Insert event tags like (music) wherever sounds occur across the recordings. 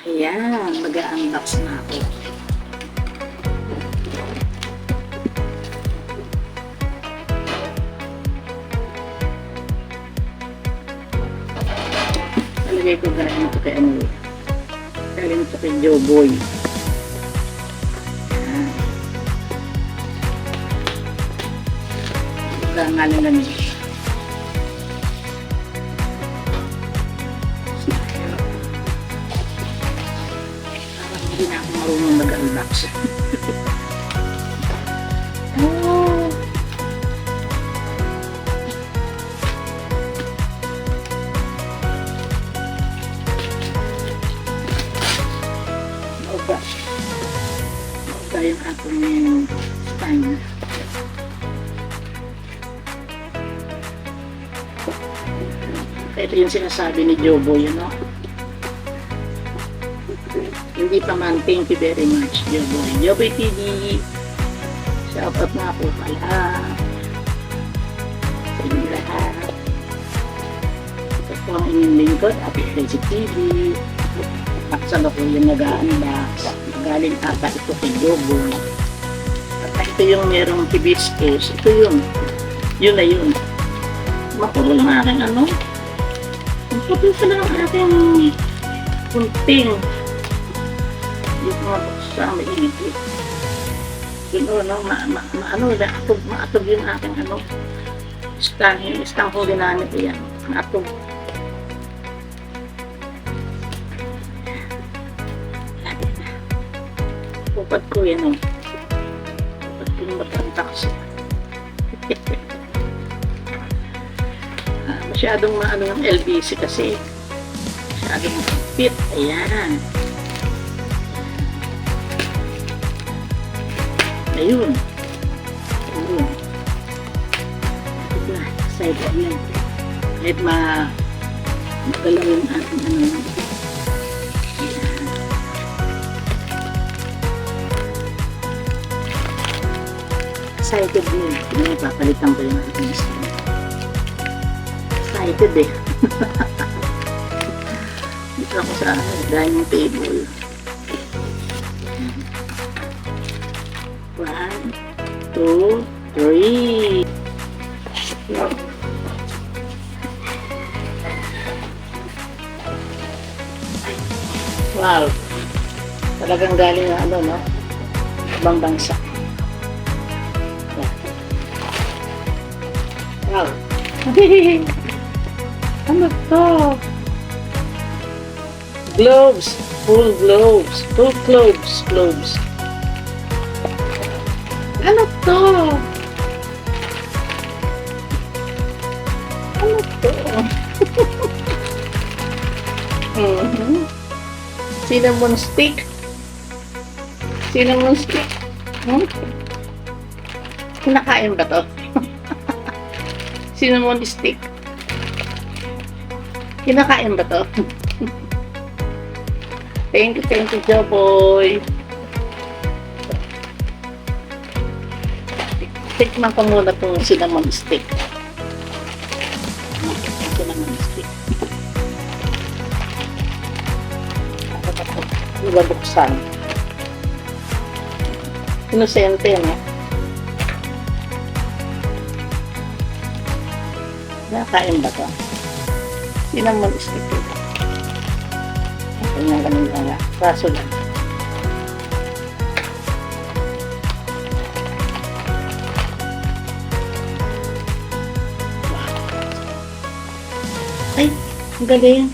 Ayan, mag-unbox na ako. Talagay ko galing ito kay ano. Galing ito kay Joe Boy. Ayan. Karangalan lang niya. Parang mag-unbox. oh. Mauga. Mauga yung aking spine. Ito yung sinasabi ni Jobo, you know? Hindi pa thank you very much, Joboy. Joboy TV, shout out nga po pala sa inyo lahat. Ito po ang inyong lingkod, Ate Crazy TV. Aksan ako yung nag-unbox. Galing ata ito kay Joboy. At ito yung merong hibiscus. Ito yun. Yun na yun. Makulo ng aking ano. Pa lang ang aking kunting. Mga sa mainit. Yun o, no, ma, ma, ma, ano, maatog, maatog yung aking ano. Stang, yung stang ko ginamit yan. Maatog. Lapit na. Pupad ko yan o. Pupad ko yung matangtak siya. Ah, masyadong maano yung LBC kasi masyadong fit. Ayan. Ayun. Ayun. Ito na. Side on yan. Kahit ma magalaw yung ating ano. Excited din. May papalitan ko yung ating skin. Excited eh. (laughs) Dito ako sa ano, dining table. Two, three. Wow. Talagang galing na ano, no? Ibang bansa. Wow. (laughs) ano to? Gloves. Full gloves. Full gloves. Gloves. To? Ano to? Mhm. Cinnamon stick. Cinnamon stick. Hmm? Kinakain ba to? (laughs) Cinnamon stick. Kinakain ba to? (laughs) thank you, thank you, Joboy. Tikman ko muna itong cinnamon stick. Cinnamon stick. Ako pa ito. Ibabuksan. Inosente, no? Nakakain ba ito? Cinnamon stick ito. Ganyan ganun lang. ah. Kaso lang. Ang galing.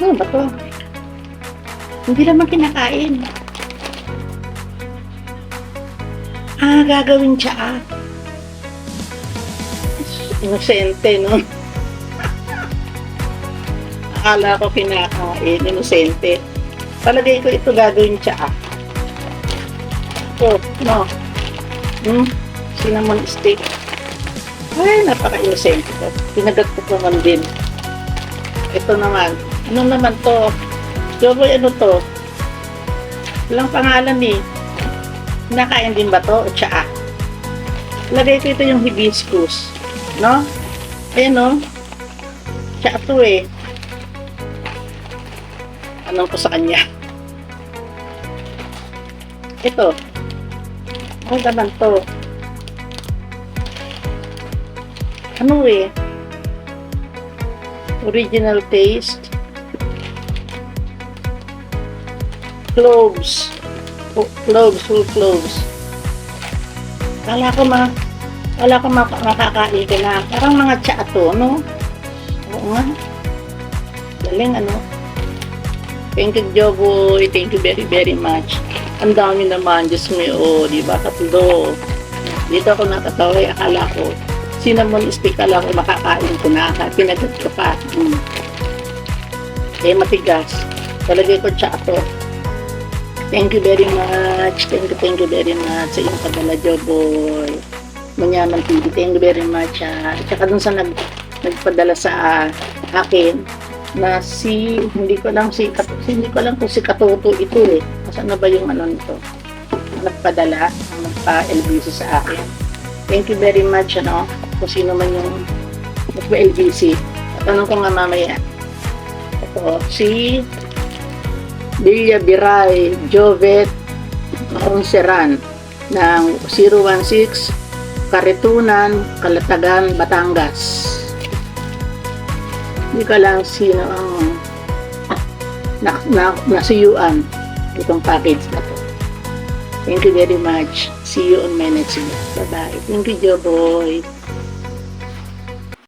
Ano ba to? Hindi naman kinakain. Ah, gagawin siya ah. Inosente, no? (laughs) Akala ko kinakain, inosente. Palagay ko ito gagawin siya ah. Ito, no? Hmm? Cinnamon stick. Ay, napaka-inosente ko. Pinagat ko naman din. Ito naman. Ano naman to? Joboy, ano to? Walang pangalan eh. Nakain din ba to? O tsaa? Lagay ko ito yung hibiscus. No? Ayan no? Siya to eh. Anong ko sa kanya? (laughs) Ito. Ano naman to? Ano eh? Original taste. Cloves. Oh, cloves, full cloves. Kala ko ma, wala ko mak- makakain ka na. Parang mga tsa to, no? Oo nga. Galing, ano? Thank you, Joboy. Thank you very, very much. Ang dami naman, Diyos mo, oh, di ba? Tatlo. Dito ako natatawa, eh, akala ko. Cinnamon stick, akala ko makakain ko na. Pinagat ko pa. Mm. Eh, matigas. Talagay ko tsa to. Thank you very much. Thank you, thank you very much sa iyong padala, Joboy. Manyaman TV. Thank you very much. Ah. At saka dun sa nag, nagpadala sa akin na si, hindi ko lang si, Kat- hindi ko lang kung si Katoto ito eh. Nasaan na ba yung ano nito? Nagpadala, nagpa-LBC sa akin. Thank you very much, ano, kung sino man yung nagpa-LBC. Tanong ko nga mamaya. Ito, si Villa Biray Jovet Maunseran ng 016 Karitunan, Kalatagan, Batangas. Hindi ka lang sino ang na, na, nasiyuan itong package na to. Thank you very much. See you on my next vlog. Bye-bye. Thank you, Joboy.